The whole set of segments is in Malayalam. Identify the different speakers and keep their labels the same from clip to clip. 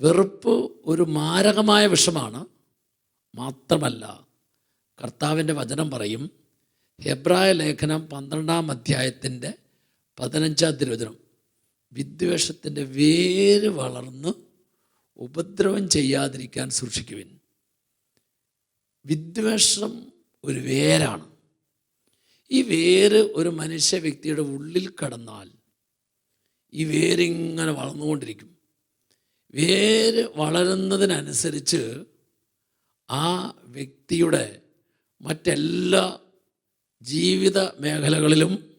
Speaker 1: വെറുപ്പ് ഒരു മാരകമായ വിഷമാണ്. മാത്രമല്ല കർത്താവിന്റെ വചനം പറയും ഹെബ്രായ ലേഖനം പന്ത്രണ്ടാം അധ്യായത്തിന്റെ പതിനഞ്ചാം തിരുവചനം വിദ്വേഷത്തിന്റെ വേര് വളർന്ന് ഉപദ്രവം ചെയ്യാതിരിക്കാൻ സൂക്ഷിക്കുവിൻ. വിദ്വേഷം ഒരു വേരാണ്. ഈ വേര് ഒരു മനുഷ്യ വ്യക്തിയുടെ ഉള്ളിൽ കടന്നാൽ ഈ വേരിങ്ങനെ വളർന്നുകൊണ്ടിരിക്കും. വേര് വളരുന്നതിനനുസരിച്ച് ആ വ്യക്തിയുടെ മറ്റെല്ലാ ജീവിത മേഖലകളിലും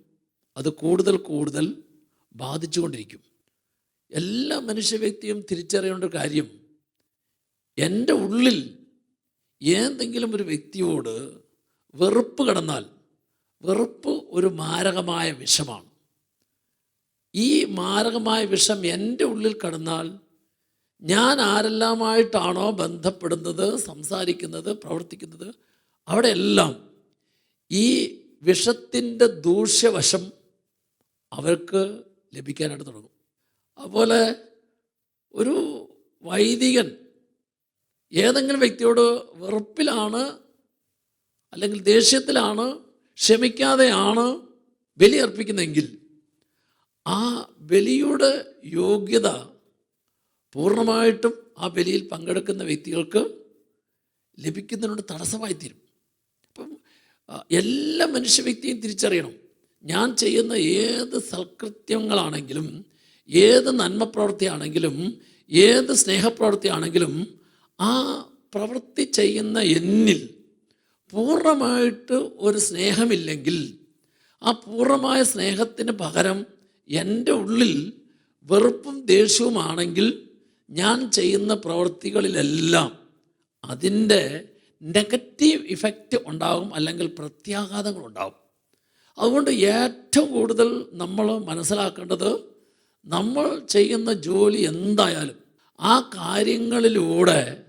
Speaker 1: അത് കൂടുതൽ കൂടുതൽ ബാധിച്ചുകൊണ്ടിരിക്കും. എല്ലാ മനുഷ്യ വ്യക്തിയും തിരിച്ചറിയേണ്ട ഒരു കാര്യം എന്റെ ഉള്ളിൽ ഏതെങ്കിലും ഒരു വ്യക്തിയോട് വെറുപ്പ് കടന്നാൽ വെറുപ്പ് ഒരു മാരകമായ വിഷമാണ്. ഈ മാരകമായ വിഷം എന്റെ ഉള്ളിൽ കടന്നാൽ ഞാൻ ആരെല്ലാമായിട്ടാണോ ബന്ധപ്പെടുന്നത് സംസാരിക്കുന്നത് പ്രവർത്തിക്കുന്നത്? അവിടെയെല്ലാം ഈ വിഷത്തിന്റെ ദൂഷ്യവശം അവർക്ക് ലഭിക്കാനായിട്ട് തുടങ്ങും. അതുപോലെ ഒരു വൈദികൻ ഏതെങ്കിലും വ്യക്തിയോട് വെറുപ്പിലാണ് അല്ലെങ്കിൽ ദേഷ്യത്തിലാണ് ക്ഷമിക്കാതെയാണ് ബലിയർപ്പിക്കുന്നതെങ്കിൽ ആ ബലിയുടെ യോഗ്യത പൂർണമായിട്ടും ആ ബലിയിൽ പങ്കെടുക്കുന്ന വ്യക്തികൾക്ക് ലഭിക്കുന്നതിനോട് തടസ്സമായി തീരും അപ്പം എല്ലാ മനുഷ്യ വ്യക്തിയും തിരിച്ചറിയണം. ഞാൻ ചെയ്യുന്ന ഏത് സൽകൃത്യങ്ങളാണെങ്കിലും ഏത് നന്മ പ്രവൃത്തിയാണെങ്കിലും ഏത് സ്നേഹപ്രവൃത്തിയാണെങ്കിലും ആ പ്രവൃത്തി ചെയ്യുന്ന എന്നിൽ പൂർണമായിട്ട് ഒരു സ്നേഹമില്ലെങ്കിൽ ആ പൂർണമായ സ്നേഹത്തിന് പകരം എന്റെ ഉള്ളിൽ വെറുപ്പും ദേഷ്യവുമാണെങ്കിൽ ഞാൻ ചെയ്യുന്ന പ്രവൃത്തികളിലെല്ലാം അതിന്റെ നെഗറ്റീവ് ഇഫക്റ്റ് ഉണ്ടാകും അല്ലെങ്കിൽ പ്രത്യാഘാതങ്ങൾ ഉണ്ടാകും. അതുകൊണ്ട് ഏറ്റവും കൂടുതൽ നമ്മൾ മനസ്സിലാക്കേണ്ടത് നമ്മൾ ചെയ്യുന്ന ജോലി എന്തായാലും ആ കാര്യങ്ങളിലൂടെ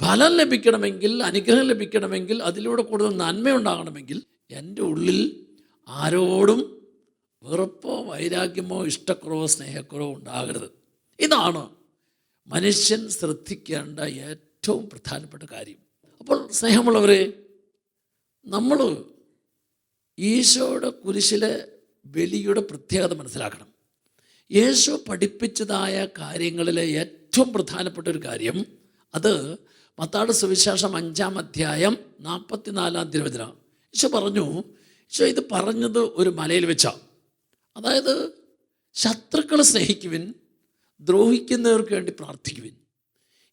Speaker 1: ഫലം ലഭിക്കണമെങ്കിൽ അനുഗ്രഹം ലഭിക്കണമെങ്കിൽ അതിലൂടെ കൂടുതൽ നന്മയുണ്ടാകണമെങ്കിൽ എന്റെ ഉള്ളിൽ ആരോടും വെറുപ്പോ വൈരാഗ്യമോ ഇഷ്ടക്കുറവോ സ്നേഹക്കുറവോ ഉണ്ടാകരുത്. ഇതാണ് മനുഷ്യൻ ശ്രദ്ധിക്കേണ്ട ഏറ്റവും പ്രധാനപ്പെട്ട കാര്യം. അപ്പോൾ സ്നേഹമുള്ളവരെ നമ്മൾ ഈശോയുടെ കുരിശിലെ ബലിയുടെ പ്രത്യേകത മനസ്സിലാക്കണം. യേശു പഠിപ്പിച്ചതായ കാര്യങ്ങളിലെ ഏറ്റവും പ്രധാനപ്പെട്ട ഒരു കാര്യം അത് മത്താട് സുവിശേഷം അഞ്ചാം അധ്യായം നാൽപ്പത്തിനാലാം തിരുവചന. ഈശോ പറഞ്ഞു ഈശോ ഇത് പറഞ്ഞത് ഒരു മലയിൽ വെച്ചാണ് അതായത് ശത്രുക്കളെ സ്നേഹിക്കുവിൻ ദ്രോഹിക്കുന്നവർക്ക് വേണ്ടി പ്രാർത്ഥിക്കുവിൻ.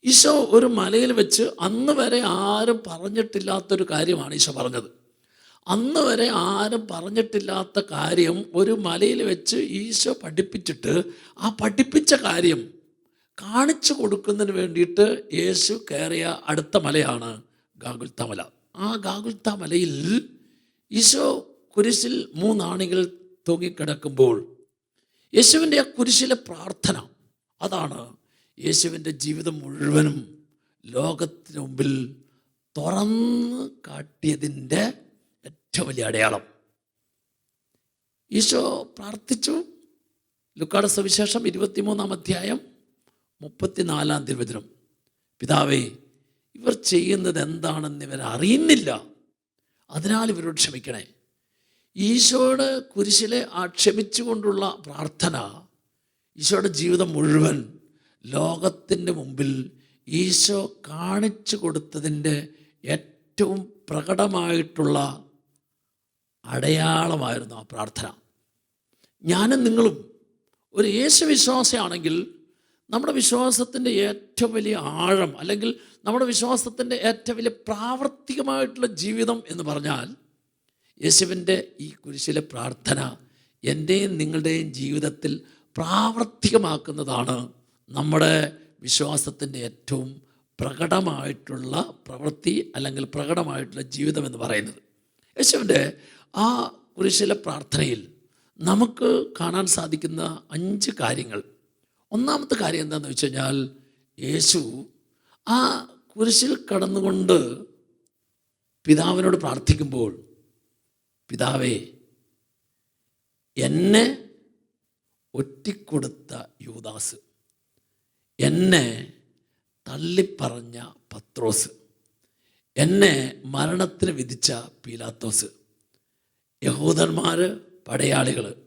Speaker 1: ഈശോ ഒരു മലയിൽ വെച്ച് അന്ന് വരെ ആരും പറഞ്ഞിട്ടില്ലാത്തൊരു കാര്യമാണ് ഈശോ പറഞ്ഞത്. അന്ന് വരെ ആരും പറഞ്ഞിട്ടില്ലാത്ത കാര്യം ഒരു മലയിൽ വെച്ച് ഈശോ പഠിപ്പിച്ചിട്ട് ആ പഠിപ്പിച്ച കാര്യം കാണിച്ചു കൊടുക്കുന്നതിന് വേണ്ടിയിട്ട് യേശു കയറിയ അടുത്ത മലയാണ് ഗാഗുൽത്ത മല. ആ ഗാഗുൽത്ത മലയിൽ ഈശോ കുരിശിൽ മൂന്നാണികൾ തൂങ്ങിക്കിടക്കുമ്പോൾ യേശുവിന്റെ ആ കുരിശിലെ പ്രാർത്ഥന അതാണ് യേശുവിന്റെ ജീവിതം മുഴുവനും ലോകത്തിന് മുമ്പിൽ തുറന്ന് കാട്ടിയതിന്റെ ഏറ്റവും വലിയ അടയാളം. ഈശോ പ്രാർത്ഥിച്ചു. ലുക്കാട സവിശേഷം ഇരുപത്തിമൂന്നാം അധ്യായം മുപ്പത്തിനാലാം തിരുവചനം. പിതാവേ ഇവർ ചെയ്യുന്നത് എന്താണെന്ന് ഇവർ അറിയുന്നില്ല. അതിനാൽ ഇവരോട് ക്ഷമിക്കണേ. ഈശോയുടെ കുരിശിലെ ആ ക്ഷമിച്ചുകൊണ്ടുള്ള പ്രാർത്ഥന ഈശോയുടെ ജീവിതം മുഴുവൻ ലോകത്തിന്റെ മുമ്പിൽ ഈശോ കാണിച്ചു കൊടുത്തതിന്റെ ഏറ്റവും പ്രകടമായിട്ടുള്ള അടയാളമായിരുന്നു ആ പ്രാർത്ഥന. ഞാനും നിങ്ങളും ഒരു യേശു വിശ്വാസമാണെങ്കിൽ നമ്മുടെ വിശ്വാസത്തിന്റെ ഏറ്റവും വലിയ ആഴം അല്ലെങ്കിൽ നമ്മുടെ വിശ്വാസത്തിന്റെ ഏറ്റവും വലിയ പ്രാവർത്തികമായിട്ടുള്ള ജീവിതം എന്ന് പറഞ്ഞാൽ യേശുവിന്റെ ഈ കുരിശിലെ പ്രാർത്ഥന എന്റെയും നിങ്ങളുടെയും ജീവിതത്തിൽ പ്രാവർത്തികമാക്കുന്നതാണ് നമ്മുടെ വിശ്വാസത്തിന്റെ ഏറ്റവും പ്രകടമായിട്ടുള്ള പ്രവൃത്തി അല്ലെങ്കിൽ പ്രകടമായിട്ടുള്ള ജീവിതം എന്ന് പറയുന്നത്. യേശുവിന്റെ ആ കുരിശിലെ പ്രാർത്ഥനയിൽ നമുക്ക് കാണാൻ സാധിക്കുന്ന അഞ്ച് കാര്യങ്ങൾ. ഒന്നാമത്തെ കാര്യം എന്താണെന്ന് വെച്ച് കഴിഞ്ഞാൽ യേശു ആ കുരിശിൽ കടന്നുകൊണ്ട് പിതാവിനോട് പ്രാർത്ഥിക്കുമ്പോൾ പിതാവേ എന്നെ ഒറ്റിക്കൊടുത്ത യൂദാസ്. എന്നെ തള്ളിപ്പറഞ്ഞ പത്രോസ്. എന്നെ മരണത്തിന് വിധിച്ച പീലാത്തോസ്. യഹൂദന്മാർ പടയാളികൾ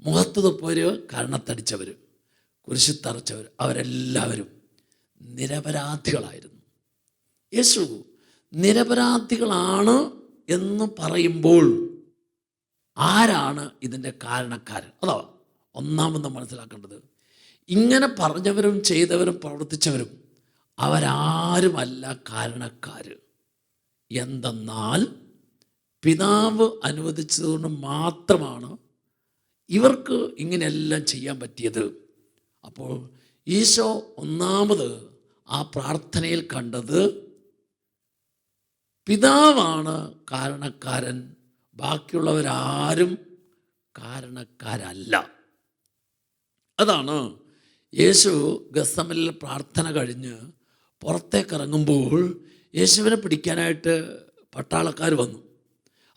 Speaker 1: മുഖത്ത് തുപ്പവർ കരണത്തടിച്ചവർ കുരിശി തറച്ചവർ അവരെല്ലാവരും നിരപരാധികളായിരുന്നു. യേശു നിരപരാധികളാണ് എന്ന് പറയുമ്പോൾ ആരാണ് ഇതിന്റെ കാരണക്കാരൻ? അതാ ഒന്നാമത് മനസ്സിലാക്കേണ്ടത് ഇങ്ങനെ പറഞ്ഞവരും ചെയ്തവരും പ്രവർത്തിച്ചവരും അവരാരുമല്ല കാരണക്കാർ എന്തെന്നാൽ പിതാവ് അനുവദിച്ചതുകൊണ്ട് മാത്രമാണ് ഇവർക്ക് ഇങ്ങനെയെല്ലാം ചെയ്യാൻ പറ്റിയത്. അപ്പോൾ ഈശോ ഒന്നാമത് ആ പ്രാർത്ഥനയിൽ കണ്ടത് പിതാവാണ് കാരണക്കാരൻ ബാക്കിയുള്ളവരാരും കാരണക്കാരല്ല. അതാണ്. യേശു ഗസമലിൽ പ്രാർത്ഥന കഴിഞ്ഞ് പുറത്തേക്ക് ഇറങ്ങുമ്പോൾ യേശുവിനെ പിടിക്കാനായിട്ട് പട്ടാളക്കാർ വന്നു.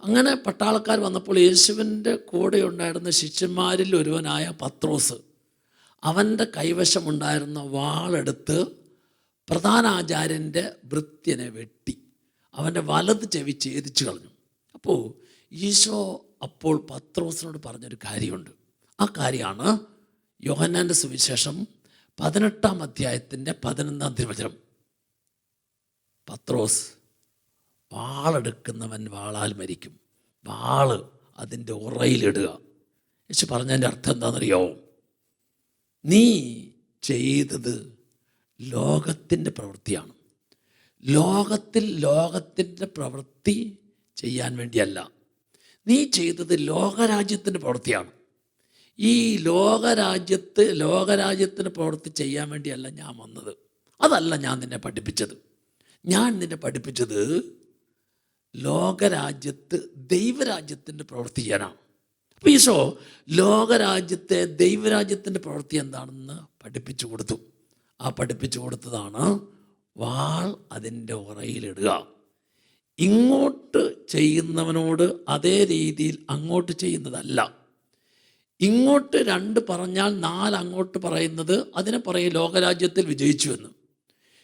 Speaker 1: അങ്ങനെ പട്ടാളക്കാർ വന്നപ്പോൾ യേശുവിന്റെ കൂടെ ഉണ്ടായിരുന്ന ശിഷ്യന്മാരിൽ ഒരുവനായ പത്രോസ് അവന്റെ കൈവശമുണ്ടായിരുന്ന വാളെടുത്ത് പ്രധാനാചാര്യന്റെ ഭൃത്യനെ വെട്ടി. അവന്റെ വലത് ചെവി ഛേദിച്ചു കളഞ്ഞു. അപ്പോൾ ഈശോ അപ്പോൾ പത്രോസിനോട് പറഞ്ഞൊരു കാര്യമുണ്ട്. ആ കാര്യമാണ് യോഹന്നാന്റെ സുവിശേഷം പതിനെട്ടാം അധ്യായത്തിന്റെ പതിനൊന്നാം തിരുവചനം. പത്രോസ് വാളെടുക്കുന്നവൻ വാളാൽ മരിക്കും. വാൾ അതിന്റെ ഉറയിലിടുക. യേശു പറഞ്ഞതിന്റെ അർത്ഥം എന്താണെന്നറിയോ? നീ ചെയ്തത് ലോകത്തിന്റെ പ്രവൃത്തിയാണ്. ലോകത്തിൽ ലോകത്തിന്റെ പ്രവൃത്തി ചെയ്യാൻ വേണ്ടിയല്ല. നീ ചെയ്തത് ലോകരാജ്യത്തിന്റെ പ്രവൃത്തിയാണ്. ഈ ലോകരാജ്യത്ത് ലോകരാജ്യത്തിന് പ്രവർത്തി ചെയ്യാൻ വേണ്ടിയല്ല ഞാൻ വന്നത്. അതല്ല ഞാൻ നിന്നെ പഠിപ്പിച്ചത്. ഞാൻ നിന്നെ പഠിപ്പിച്ചത് ലോകരാജ്യത്ത് ദൈവരാജ്യത്തിന്റെ പ്രവൃത്തി ചെയ്യാനാണ്. അപ്പോൾ ഈശോ ലോകരാജ്യത്തെ ദൈവരാജ്യത്തിന്റെ പ്രവൃത്തി എന്താണെന്ന് പഠിപ്പിച്ചു കൊടുത്തു. ആ പഠിപ്പിച്ചു കൊടുത്തതാണ് വാൾ അതിന്റെ ഉറയിലിടുക. ഇങ്ങോട്ട് ചെയ്യുന്നവനോട് അതേ രീതിയിൽ അങ്ങോട്ട് ചെയ്യുന്നതല്ല. ഇങ്ങോട്ട് രണ്ട് പറഞ്ഞാൽ നാല് അങ്ങോട്ട് പറയുന്നത് അതിനെ പറയും ലോകരാജ്യത്തിൽ വിജയിച്ചു എന്ന്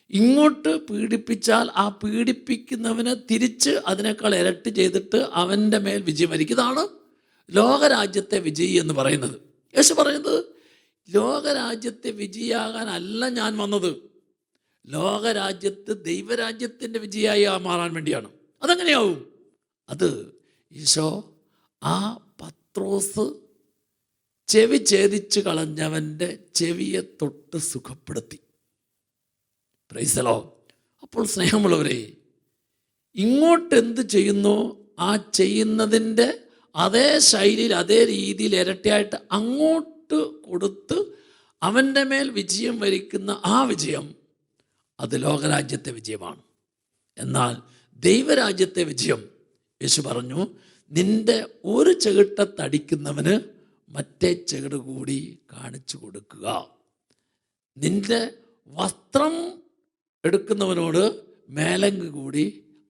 Speaker 1: ഇങ്ങോട്ട് പീഡിപ്പിച്ചാൽ ആ പീഡിപ്പിക്കുന്നവനെ തിരിച്ച് അതിനേക്കാൾ ഇരട്ടി ചെയ്തിട്ട് അവന്റെ മേൽ വിജയം ലോകരാജ്യത്തെ വിജയി എന്ന് പറയുന്നത്. യേശു പറയുന്നത് ലോകരാജ്യത്തെ വിജയാകാനല്ല ഞാൻ വന്നത്. ലോകരാജ്യത്ത് ദൈവരാജ്യത്തിന്റെ വിജയായി മാറാൻ വേണ്ടിയാണ്. അതെങ്ങനെയാവും? അത് ഈശോ ആ പത്രോസ് ചെവി ഛേദിച്ചു കളഞ്ഞവന്റെ ചെവിയെ തൊട്ട് സുഖപ്പെടുത്തി. പ്രൈസലോ അപ്പോൾ സ്നേഹമുള്ളവരെ ഇങ്ങോട്ട് എന്ത് ചെയ്യുന്നു? ആ ചെയ്യുന്നതിന്റെ അതേ ശൈലിയിൽ അതേ രീതിയിൽ ഇരട്ടിയായിട്ട് അങ്ങോട്ട് കൊടുത്ത് അവന്റെ മേൽ വിജയം വരിക്കുന്ന ആ വിജയം അത് ലോകരാജ്യത്തെ വിജയമാണ്. എന്നാൽ ദൈവരാജ്യത്തെ വിജയം യേശു പറഞ്ഞു നിന്റെ ഒരു ചെകിട്ടത്തടിക്കുന്നവന് മറ്റേ ചെകിട് കൂടി കാണിച്ചു കൊടുക്കുക. നിന്റെ വസ്ത്രം എടുക്കുന്നവനോട് മേലങ്ക് കൂടി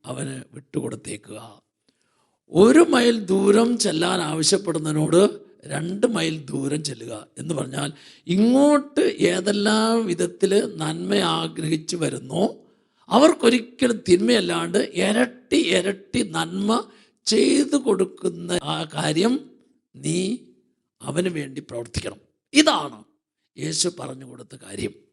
Speaker 1: അവന് വിട്ടുകൊടുത്തേക്കുക ഒരു മൈൽ ദൂരം ചെല്ലാൻ ആവശ്യപ്പെടുന്നതിനോട് രണ്ട് മൈൽ ദൂരം ചെല്ലുക എന്ന് പറഞ്ഞാൽ ഇങ്ങോട്ട് ഏതെല്ലാം വിധത്തിൽ നന്മ ആഗ്രഹിച്ചു വരുന്നോ അവർക്കൊരിക്കലും തിന്മയല്ലാണ്ട് ഇരട്ടി ഇരട്ടി നന്മ ചെയ്തു കൊടുക്കുന്ന ആ കാര്യം നീ അവന് വേണ്ടി പ്രവർത്തിക്കണം. ഇതാണ് യേശു പറഞ്ഞു കൊടുത്ത കാര്യം.